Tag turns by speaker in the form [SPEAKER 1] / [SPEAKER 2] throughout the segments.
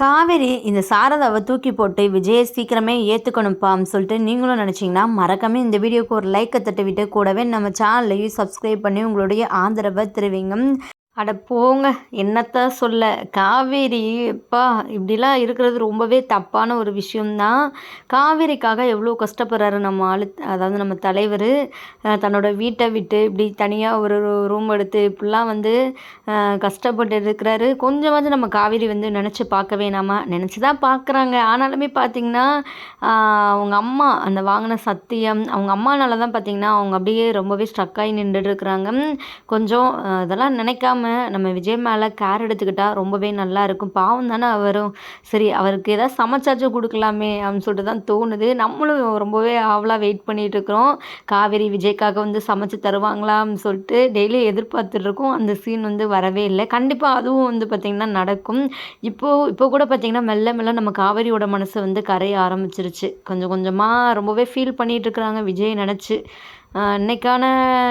[SPEAKER 1] காவேரி இந்த சாரதாவை தூக்கி போட்டு விஜயை சீக்கிரமே ஏற்றுக்கணும்ப்பான்னு சொல்லிட்டு நீங்களும் நினச்சிங்கன்னா மறக்காமல் இந்த வீடியோக்கு ஒரு லைக்கை தட்டி விட்டு கூடவே நம்ம சேனல்லையும் சப்ஸ்கிரைப் பண்ணி உங்களுடைய ஆதரவை தருவீங்க. அட போங்க என்னத்த சொல்ல? காவேரி எப்பா இப்படிலாம் இருக்கிறது ரொம்பவே தப்பான ஒரு விஷயம்தான். காவேரிக்காக எவ்வளோ கஷ்டப்படுறாரு நம்ம ஆளு அதாவது நம்ம தலைவர். தன்னோட வீட்டை விட்டு இப்படி தனியாக ஒரு ரூம் எடுத்து இப்படிலாம் வந்து கஷ்டப்பட்டு இருக்கிறாரு. கொஞ்சமாவது நம்ம காவேரி வந்து நினச்சி பார்க்க வேணாமா நினச்சி தான் பார்க்குறாங்க. ஆனாலுமே பார்த்திங்கன்னா அவங்க அம்மா அந்த வாங்கின சத்தியம் அவங்க அம்மானால தான் பார்த்திங்கன்னா அவங்க அப்படியே ரொம்பவே ஸ்ட்ரக்காகி நின்றுட்டு இருக்கிறாங்க. கொஞ்சம் இதெல்லாம் நினைக்காம நம்ம விஜய் மேலே கேர் எடுத்துக்கிட்டால் ரொம்பவே நல்லா இருக்கும். பாவம் தானே அவரும். சரி அவருக்கு ஏதாவது சமைச்சாச்சும் கொடுக்கலாமே அப்படின்னு சொல்லிட்டு தான் தோணுது. நம்மளும் ரொம்பவே ஆவலாக வெயிட் பண்ணிகிட்டு இருக்கிறோம். காவேரி விஜய்க்காக வந்து சமைச்சு தருவாங்களான்னு சொல்லிட்டு டெய்லி எதிர்பார்த்துட்ருக்கோம் அந்த சீன் வந்து வரவே இல்லை. கண்டிப்பாக அதுவும் வந்து பார்த்திங்கன்னா நடக்கும். இப்போது இப்போ கூட பார்த்திங்கன்னா மெல்ல மெல்ல நம்ம காவேரியோட மனசு வந்து கரைய ஆரம்பிச்சிருச்சு. கொஞ்சம் கொஞ்சமாக ரொம்பவே ஃபீல் பண்ணிகிட்டு இருக்கிறாங்க விஜய் நினச்சி. இன்றைக்கான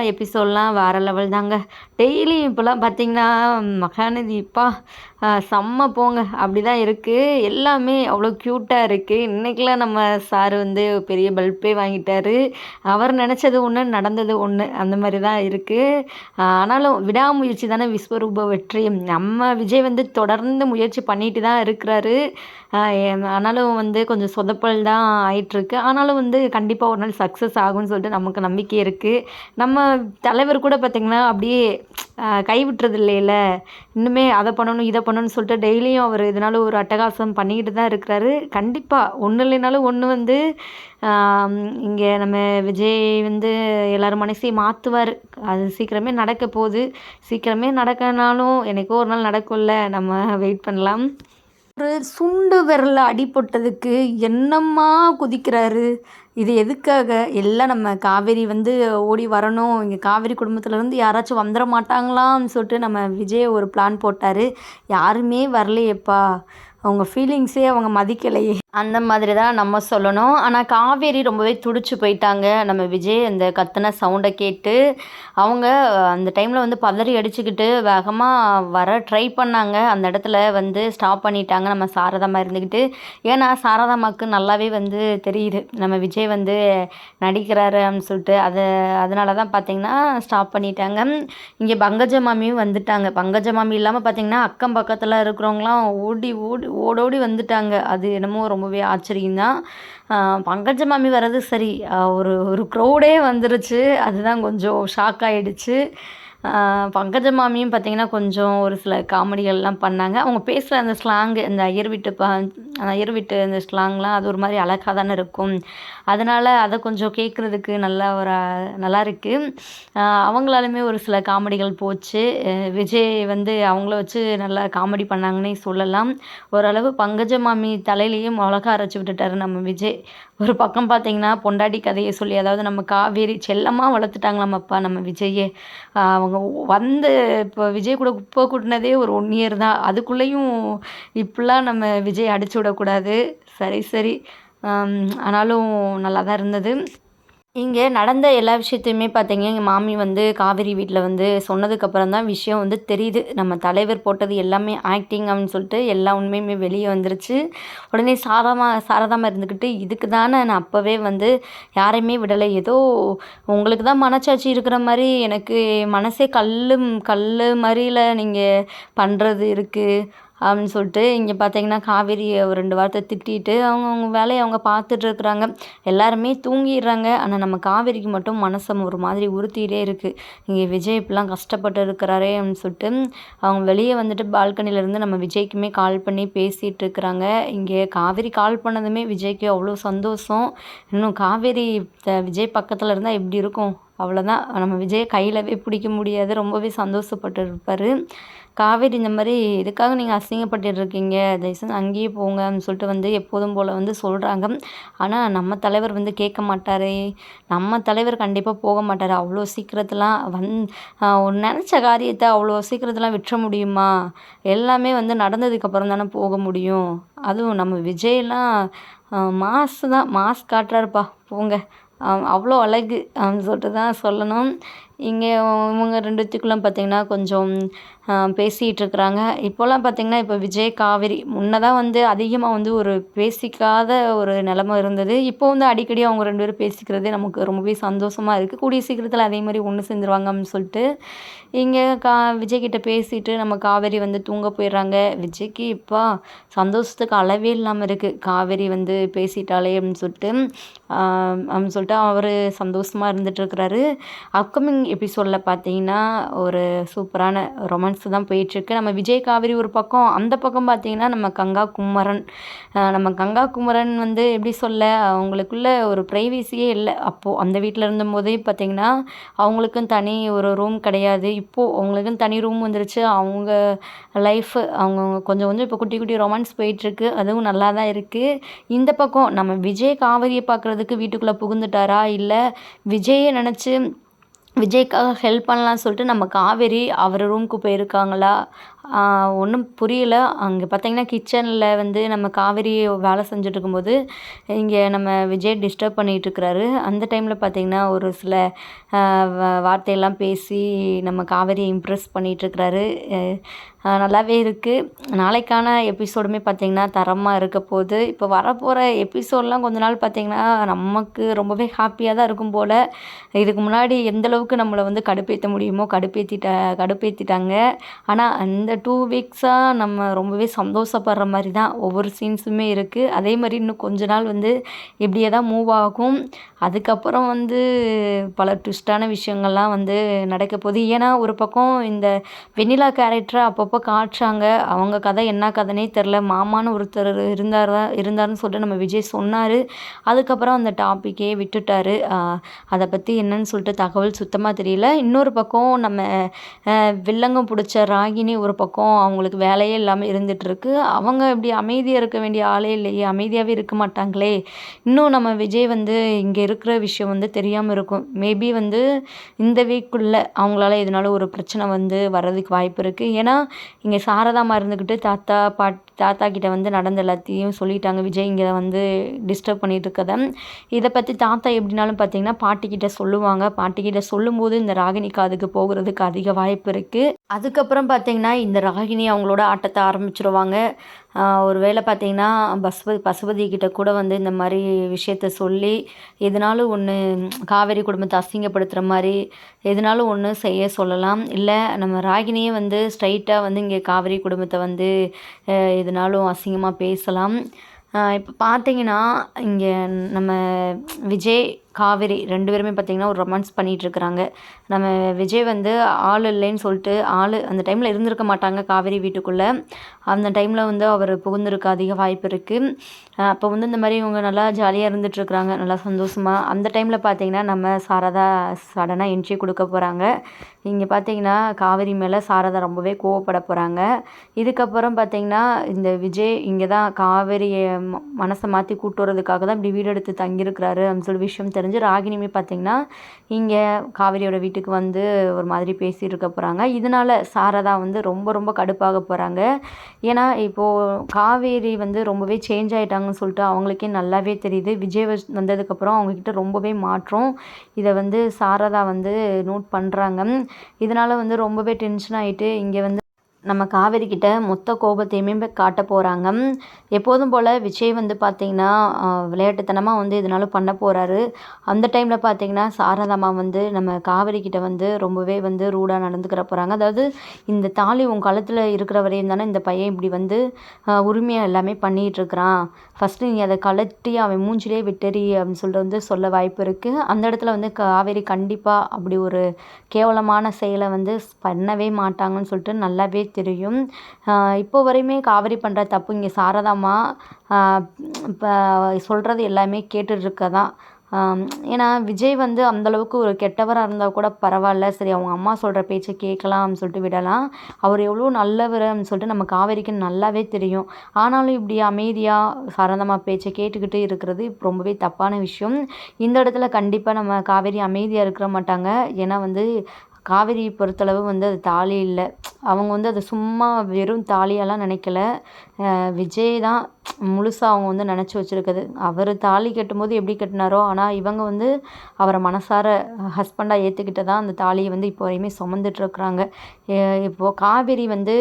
[SPEAKER 1] எபிசோட்லாம் வேறு லெவல் தாங்க. டெய்லி இப்போலாம் பார்த்திங்கன்னா மகாநதி இப்பா செம்ம போங்க. அப்படி தான் இருக்குது எல்லாமே அவ்வளோ க்யூட்டாக இருக்குது இன்றைக்கெலாம் நம்ம சார் வந்து பெரிய பல்பே வாங்கிட்டார். அவர் நினச்சது ஒன்று நடந்தது ஒன்று அந்த மாதிரி தான் இருக்குது ஆனாலும் விடாமுயற்சி தானே விஸ்வரூப வெற்றி. நம்ம விஜய் வந்து தொடர்ந்து முயற்சி பண்ணிட்டு தான் இருக்கிறாரு. ஆனாலும் வந்து கொஞ்சம் சொதப்பல் தான் ஆயிட்டுருக்கு. ஆனாலும் வந்து கண்டிப்பாக ஒரு நாள் சக்ஸஸ் ஆகும்னு சொல்லிட்டு நமக்கு நம்பிக்கை இருக்குது நம்ம தலைவர் கூட பார்த்திங்கன்னா அப்படியே கைவிட்டுறது இல்லையில இன்னுமே அதை பண்ணணும் இதை பண்ணணும்னு சொல்லிட்டு டெய்லியும் அவர் இதனால் ஒரு அட்டகாசம் பண்ணிக்கிட்டு தான் இருக்கிறாரு. கண்டிப்பாக ஒன்று இல்லைனாலும் ஒன்று வந்து இங்கே நம்ம விஜய் வந்து எல்லோரும் மனசையும் மாற்றுவார் அது சீக்கிரமே நடக்க போகுது. சீக்கிரமே நடக்கனாலும் எனக்கோ ஒரு நாள் நடக்கும்ல. நம்ம வெயிட் பண்ணலாம். ஒரு சுண்டு விரலில் அடிபட்டதுக்கு என்னம்மா குதிக்கிறாரு? இது எதுக்காக? எல்லாம் நம்ம காவேரி வந்து ஓடி வரணும். இங்கே காவேரி குடும்பத்துலேருந்து யாராச்சும் வந்துட மாட்டாங்களான்னு சொல்லிட்டு நம்ம விஜய் ஒரு பிளான் போட்டார். யாருமே வரலையேப்பா. அவங்க ஃபீலிங்ஸே அவங்க மதிக்கலையே. அந்த மாதிரி தான் நம்ம சொல்லணும். ஆனால் காவேரி ரொம்பவே துடிச்சு போயிட்டாங்க. நம்ம விஜய் அந்த கத்தின சவுண்டை கேட்டு அவங்க அந்த டைமில் வந்து பதறி அடிச்சுக்கிட்டு வேகமாக வர ட்ரை பண்ணாங்க. அந்த இடத்துல வந்து ஸ்டாப் பண்ணிட்டாங்க. நம்ம சாரதாமா இருந்துக்கிட்டு ஏன்னா சாரதாமாவுக்கு நல்லாவே வந்து தெரியுது. நம்ம விஜய் வந்து நடிக்கிறாரு அப்படின்னு சொல்லிட்டு. அதை அதனால தான் பார்த்திங்கன்னா ஸ்டாப் பண்ணிட்டாங்க. இங்கே பங்கஜ மாமியும் வந்துட்டாங்க. பங்கஜ மாமி இல்லாமல் பார்த்திங்கன்னா அக்கம் பக்கத்தில் இருக்கிறவங்களாம் ஓடி ஓடி ஓடோடி வந்துட்டாங்க. அது என்னமோ ரொம்ப ரொம்பவே ஆச்சரியம்தான். பங்கஜ மாமி வர்றது சரி. ஒரு ஒரு க்ரௌடே வந்துருச்சு. அதுதான் கொஞ்சம் ஷாக் ஆகிடுச்சு பங்கஜ மாமியும் பார்த்திங்கன்னா கொஞ்சம் ஒரு சில காமெடிகள்லாம் பண்ணாங்க. அவங்க பேசுகிற அந்த ஸ்லாங்கு அந்த ஐயர் வீட்டு ப அந்த ஐயர் வீட்டு ஸ்லாங்லாம் அது ஒரு மாதிரி அழகாக தானே இருக்கும். அதனால் அதை கொஞ்சம் கேட்குறதுக்கு நல்லா ஒரு நல்லா இருக்குது அவங்களாலுமே ஒரு சில காமெடிகள் போச்சு. விஜய் வந்து அவங்கள வச்சு நல்லா காமெடி பண்ணாங்கன்னே சொல்லலாம். ஓரளவு பங்கஜ மாமி தலையிலையும் மிளகா அரைச்சி விட்டுட்டாரு நம்ம விஜய். ஒரு பக்கம் பார்த்தீங்கன்னா பொண்டாட்டி கதையை சொல்லி அதாவது நம்ம காவேரி செல்லமாக வளர்த்துட்டாங்களாம் அப்பா நம்ம விஜயே அவங்க வந்து இப்போ விஜய் கூட குப்பை கூட்டினதே ஒரு ஒன் இயர் தான். அதுக்குள்ளேயும் இப்படிலாம் நம்ம விஜய் அடிச்சு விட விடக்கூடாது. சரி சரி. ஆனாலும் நல்லா தான் இருந்தது. இங்கே நடந்த எல்லா விஷயத்தையுமே பார்த்தீங்க. எங்கள் மாமி வந்து காவேரி வீட்டில் வந்து சொன்னதுக்கப்புறம் தான் விஷயம் வந்து தெரியுது. நம்ம தலைவர் போட்டது எல்லாமே ஆக்டிங் அப்படின்னு சொல்லிட்டு எல்லா உண்மையுமே வெளியே வந்துருச்சு. உடனே சாரமா சாரதாமல் இருந்துக்கிட்டு இதுக்கு தானே நான் அப்போவே வந்து யாரையுமே விடலை. ஏதோ உங்களுக்கு தான் மனச்சாட்சி இருக்கிற மாதிரி எனக்கு மனசே கல் கல் மாதிரியில் நீங்கள் பண்ணுறது இருக்குது அப்படின்னு சொல்லிட்டு இங்கே பார்த்தீங்கன்னா காவேரியை ஒரு ரெண்டு வார்த்தை திட்டிட்டு அவங்க அவங்க வேலையை அவங்க பார்த்துட்ருக்குறாங்க எல்லாருமே தூங்கிடுறாங்க. ஆனால் நம்ம காவேரிக்கு மட்டும் மனசை ஒரு மாதிரி உறுத்திகிட்டே இருக்குது இங்கே விஜய் இப்படிலாம் கஷ்டப்பட்டு இருக்கிறாரே அப்படின்னு சொல்லிட்டு அவங்க வெளியே வந்துட்டு பால்கனிலேருந்து நம்ம விஜய்க்குமே கால் பண்ணி பேசிகிட்டு இருக்கிறாங்க. இங்கே காவேரி கால் பண்ணதுமே விஜய்க்கு அவ்வளோ சந்தோஷம். இன்னும் காவேரி விஜய் பக்கத்தில் இருந்தால் எப்படி இருக்கும்? அவ்வளோதான் நம்ம விஜய் கையிலவே பிடிக்க முடியாது. ரொம்பவே சந்தோஷப்பட்டு இருப்பார். காவேரி இந்த மாதிரி இதுக்காக நீங்கள் அசிங்கப்பட்டுட்டு இருக்கீங்க தயவுசெய்து அங்கேயே போங்க அப்படின்னு சொல்லிட்டு வந்து எப்போதும் போல் வந்து சொல்கிறாங்க ஆனால் நம்ம தலைவர் வந்து கேட்க மாட்டாரே. நம்ம தலைவர் கண்டிப்பாக போக மாட்டார். அவ்வளோ சீக்கிரத்துலாம் வந் நினச்ச காரியத்தை அவ்வளோ சீக்கிரத்துலாம் விட்டுற முடியுமா? எல்லாமே வந்து நடந்ததுக்கப்புறம் தானே போக முடியும். அதுவும் நம்ம விஜயெல்லாம் மாசு தான் மாஸ் காட்டுறாருப்பா போங்க. அவ்வளோ அழகு அப்படின்னு சொல்லிட்டு தான் சொல்லணும். இங்கே இவங்க ரெண்டுத்துக்குள்ளே பார்த்திங்கன்னா கொஞ்சம் பேசிகிட்டு இருக்கிறாங்க இப்போல்லாம் பார்த்திங்கன்னா இப்போ விஜய் காவேரி முன்னதான் வந்து அதிகமாக வந்து ஒரு பேசிக்காத ஒரு நிலமை இருந்தது. இப்போ வந்து அடிக்கடி அவங்க ரெண்டு பேரும் பேசிக்கிறது நமக்கு ரொம்பவே சந்தோஷமாக இருக்குது கூடிய சீக்கிரத்தில் அதே மாதிரி ஒன்று சேர்ந்துருவாங்க அப்படின்னு சொல்லிட்டு இங்கே கா விஜய்கிட்ட பேசிட்டு நம்ம காவேரி வந்து தூங்க போயிடுறாங்க. விஜய்க்கு இப்போ சந்தோஷத்துக்கு அளவே இல்லாமல் இருக்குது காவேரி வந்து பேசிட்டாலே அப்படின்னு சொல்லிட்டு அப்படின்னு சொல்லிட்டு அவர் சந்தோஷமாக இருந்துகிட்ருக்கிறாரு. அப்கமிங் எபிசோடில் பார்த்தீங்கன்னா ஒரு சூப்பரான ரொமான்ஸ் தான் போயிட்டுருக்கு. நம்ம விஜய் காவேரி ஒரு பக்கம் அந்த பக்கம் பார்த்தீங்கன்னா நம்ம கங்கா குமரன். நம்ம கங்கா குமரன் வந்து எப்படி சொல்ல அவங்களுக்குள்ள ஒரு ப்ரைவேசியே இல்லை. அப்போது அந்த வீட்டில் இருந்தபோதே பார்த்திங்கன்னா அவங்களுக்கும் தனி ஒரு ரூம் கிடையாது. இப்போது அவங்களுக்குன்னு தனி ரூம் வந்துருச்சு. அவங்க லைஃபு அவங்க கொஞ்சம் கொஞ்சம் இப்போ குட்டி குட்டி ரொமான்ஸ் போயிட்டுருக்கு. அதுவும் நல்லா தான் இருக்குது இந்த பக்கம் நம்ம விஜய் காவேரியை பார்க்குறதுக்கு வீட்டுக்குள்ளே புகுந்துட்டாரா? இல்லை விஜயை நினச்சி விஜய்க்காக ஹெல்ப் பண்ணலான்னு சொல்லிட்டு நம்ம காவேரி அவர் ரூமுக்கு போயிருக்காங்களா? ஒன்றும் புரியல. அங்கே பார்த்தீங்கன்னா கிச்சனில் வந்து நம்ம காவேரி வேலை செஞ்சுட்டு இருக்கும்போது இங்கே நம்ம விஜய் டிஸ்டர்ப் பண்ணிகிட்ருக்கிறாரு அந்த டைமில் பார்த்திங்கன்னா ஒரு சில வார்த்தையெல்லாம் பேசி நம்ம காவேரியை இம்ப்ரெஸ் பண்ணிகிட்ருக்கிறாரு நல்லாவே இருக்குது நாளைக்கான எபிசோடுமே பார்த்திங்கன்னா தரமாக இருக்க போகுது இப்போ வரப்போகிற எபிசோட்லாம் கொஞ்ச நாள் பார்த்திங்கன்னா நமக்கு ரொம்பவே ஹாப்பியாக தான் இருக்கும் போல். இதுக்கு முன்னாடி எந்தளவுக்கு நம்மளை வந்து கடுப்பேற்ற முடியுமோ கடுப்பேற்றிட்ட கடுப்பேற்றிட்டாங்க ஆனால் அந்த டூ வீக்ஸாக நம்ம ரொம்பவே சந்தோஷப்படுற மாதிரி தான் ஒவ்வொரு சீன்ஸுமே இருக்குது அதே மாதிரி இன்னும் கொஞ்ச நாள் வந்து இப்படியே தான் மூவ் ஆகும். அதுக்கப்புறம் வந்து பல ட்விஸ்டான விஷயங்கள்லாம் வந்து நடக்க போகுது. ஏன்னா ஒரு பக்கம் இந்த வெண்ணிலா கேரக்டரை அப்பப்போ காட்டுறாங்க. அவங்க கதை என்ன கதைனே தெரில மாமான்னு ஒருத்தர் இருந்தார் இருந்தார்னு சொல்லிட்டு நம்ம விஜய் சொன்னார். அதுக்கப்புறம் அந்த டாப்பிக்கே விட்டுட்டார். அதை பற்றி என்னன்னு சொல்லிட்டு தகவல் சுத்தமாக தெரியல. இன்னொரு பக்கம் நம்ம வில்லங்கம் பிடிச்ச ராகினி ஒரு பக்கம் அவங்களுக்கு வேலையே இல்லாமல் இருந்துகிட்ருக்கு அவங்க இப்படி அமைதியாக இருக்க வேண்டிய ஆளே இல்லையே அமைதியாகவே இருக்க மாட்டாங்களே. இன்னும் நம்ம விஜய் வந்து இங்கே இருக்கிற விஷயம் வந்து தெரியாமல் இருக்கும். மேபி வந்து இந்த வீக்குள்ளே அவங்களால எதனால ஒரு பிரச்சனை வந்து வர்றதுக்கு வாய்ப்பு இருக்குது ஏன்னா இங்கே சாரதாமா இருந்துக்கிட்டு தாத்தா பாட் தாத்தா கிட்டே வந்து நடந்த எல்லாத்தையும் சொல்லிட்டாங்க. விஜய் இங்கே வந்து டிஸ்டர்ப் பண்ணிகிட்டு இருக்கதை. இதை பற்றி தாத்தா எப்படினாலும் பார்த்தீங்கன்னா பாட்டிக்கிட்ட சொல்லுவாங்க. பாட்டிக்கிட்ட சொல்லும்போது இந்த ராகினி காதுக்கு போகிறதுக்கு அதிக வாய்ப்பு இருக்குது அதுக்கப்புறம் பார்த்தீங்கன்னா இந்த ராகினி அவங்களோட ஆட்டத்தை ஆரம்பிச்சிருவாங்க. ஒரு வேளை பார்த்தீங்கன்னா பசுபதி பசுபதி கிட்ட கூட வந்து இந்த மாதிரி விஷயத்த சொல்லி எதுனாலும் ஒன்று காவேரி குடும்பத்தை அசிங்கப்படுத்துகிற மாதிரி எதுனாலும் ஒன்று செய்ய சொல்லலாம். இல்லை நம்ம ராகினியே வந்து ஸ்ட்ரைட்டாக வந்து இங்கே காவேரி குடும்பத்தை வந்து எதுனாலும் அசிங்கமாக பேசலாம். இப்போ பார்த்தீங்கன்னா இங்கே நம்ம விஜய் காவேரி ரெண்டு பேருமே பார்த்திங்கன்னா ஒரு ரொமான்ஸ் பண்ணிகிட்ருக்குறாங்க நம்ம விஜய் வந்து ஆள் இல்லைன்னு சொல்லிட்டு ஆள் அந்த டைமில் இருந்திருக்க மாட்டாங்க காவேரி வீட்டுக்குள்ளே. அந்த டைமில் வந்து அவர் புகுந்திருக்க அதிக வாய்ப்பு இருக்குது அப்போ வந்து இந்த மாதிரி இவங்க நல்லா ஜாலியாக இருந்துகிட்ருக்குறாங்க நல்லா சந்தோஷமாக அந்த டைமில் பார்த்திங்கன்னா நம்ம சாரதா சடனாக என்ட்ரி கொடுக்க போகிறாங்க இங்கே பார்த்தீங்கன்னா காவேரி மேலே சாரதா ரொம்பவே கோவப்பட போகிறாங்க இதுக்கப்புறம் பார்த்திங்கன்னா இந்த விஜய் இங்கே தான் காவேரியை மனசை மாற்றி கூட்டுறதுக்காக தான் இப்படி வீடு எடுத்து தங்கியிருக்கிறாரு அப்படின்னு சொல்லி விஷயம் தெரிஞ்சு ராகினியுமே பார்த்திங்கன்னா இங்கே காவேரியோட வீட்டுக்கு வந்து ஒரு மாதிரி பேசிகிட்டு இருக்க போகிறாங்க இதனால் சாரதா வந்து ரொம்ப ரொம்ப கடுப்பாக போகிறாங்க ஏன்னா இப்போது காவேரி வந்து ரொம்பவே சேஞ்ச் ஆகிட்டாங்கன்னு சொல்லிட்டு அவங்களுக்கே நல்லாவே தெரியுது. விஜய் வந்ததுக்கப்புறம் அவங்கக்கிட்ட ரொம்பவே மாற்றம் இதை வந்து சாரதா வந்து நோட் பண்ணுறாங்க இதனால் வந்து ரொம்பவே டென்ஷன் ஆகிட்டு இங்கே வந்து நம்ம காவேரிக்கிட்ட மொத்த கோபத்தையுமே காட்ட போகிறாங்க எப்போதும் போல் விஜய் வந்து பார்த்திங்கன்னா விளையாட்டுத்தனமாக வந்து இதனால பண்ண போகிறாரு அந்த டைமில் பார்த்திங்கன்னா சாரதாமா வந்து நம்ம காவேரிக்கிட்ட வந்து ரொம்பவே வந்து ரூடாக நடந்துக்கிற போகிறாங்க அதாவது இந்த தாலி உன் காலத்தில் இருக்கிற வரையும் தானே இந்த பையன் இப்படி வந்து உரிமையாக எல்லாமே பண்ணிகிட்ருக்கிறான் ஃபஸ்ட்டு நீ அதை கழட்டி அவன் மூஞ்சிலே விட்டறி அப்படின்னு சொல்லிட்டு வந்து சொல்ல வாய்ப்பு இருக்குது அந்த இடத்துல வந்து காவேரி கண்டிப்பாக அப்படி ஒரு கேவலமான செயலை வந்து பண்ணவே மாட்டாங்கன்னு சொல்லிட்டு நல்லாவே தெரியும். இப்போ வரையுமே காவேரி பண்ணுற தப்பு இங்கே சாரதாம்மா இப்போ சொல்கிறது எல்லாமே கேட்டுட்ருக்க தான் ஏன்னா விஜய் வந்து அந்தளவுக்கு ஒரு கெட்டவராக இருந்தால் கூட பரவாயில்ல சரி அவங்க அம்மா சொல்கிற பேச்சை கேட்கலாம்னு சொல்லிட்டு விடலாம். அவர் எவ்வளோ நல்லவர்னு சொல்லிட்டு நம்ம காவேரிக்கு நல்லாவே தெரியும். ஆனாலும் இப்படி அமைதியாக சாரந்தமாக பேச்சை கேட்டுக்கிட்டு இருக்கிறது ரொம்பவே தப்பான விஷயம். இந்த இடத்துல கண்டிப்பாக நம்ம காவேரி அமைதியாக இருக்கிற மாட்டாங்க. ஏன்னா வந்து காவேரி பொறுத்தளவு வந்து அது தாலி இல்லை. அவங்க வந்து அதை சும்மா வெறும் தாலியாலாம் நினைக்கல. விஜய் தான் முழுசாக அவங்க வந்து நினச்சி வச்சுருக்குது. அவர் தாலி கட்டும்போது எப்படி கட்டினாரோ ஆனால் இவங்க வந்து அவரை மனசார ஹஸ்பண்டாக ஏற்றுக்கிட்டு தான் அந்த தாலியை வந்து இப்போ வரையுமே சுமந்துட்டுருக்குறாங்க இப்போது காவேரி வந்து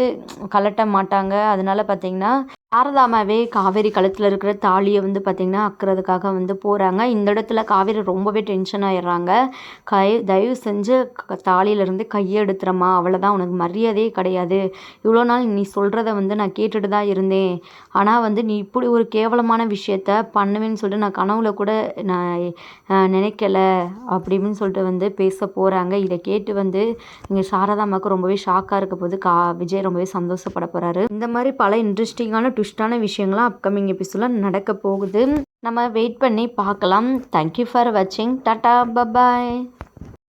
[SPEAKER 1] கலட்ட மாட்டாங்க. அதனால பார்த்தீங்கன்னா சாரதாமாவே காவேரி கழுத்தில் இருக்கிற தாலியை வந்து பார்த்திங்கன்னா அக்கிறதுக்காக வந்து போகிறாங்க இந்த இடத்துல காவேரி ரொம்பவே டென்ஷன் ஆயிடுறாங்க. கை தயவு செஞ்சு தாலியிலேருந்து கையை அவ்வளோதான் உனக்கு மரியாதையே கிடையாது. இவ்வளோ நாள் நீ சொல்கிறத வந்து நான் கேட்டுட்டு தான் இருந்தேன். ஆனால் வந்து நீ இப்படி ஒரு கேவலமான விஷயத்த பண்ணுவேன்னு சொல்லிட்டு நான் கனவுல கூட நான் நினைக்கலை அப்படின்னு சொல்லிட்டு வந்து பேச போகிறாங்க இதை கேட்டு வந்து இங்கே சாரதாமாவுக்கு ரொம்பவே ஷாக்காக இருக்க போது கா விஜய் ரொம்பவே சந்தோஷப்பட போகிறாரு இந்த மாதிரி பல இன்ட்ரெஸ்டிங்கான ட்விஸ்டான விஷயங்கள்லாம் அப்கமிங் எபிசோடில் நடக்க போகுது. நம்ம வெயிட் பண்ணி பார்க்கலாம். தேங்க்யூ ஃபார் வாட்சிங் டாட்டா பபாய்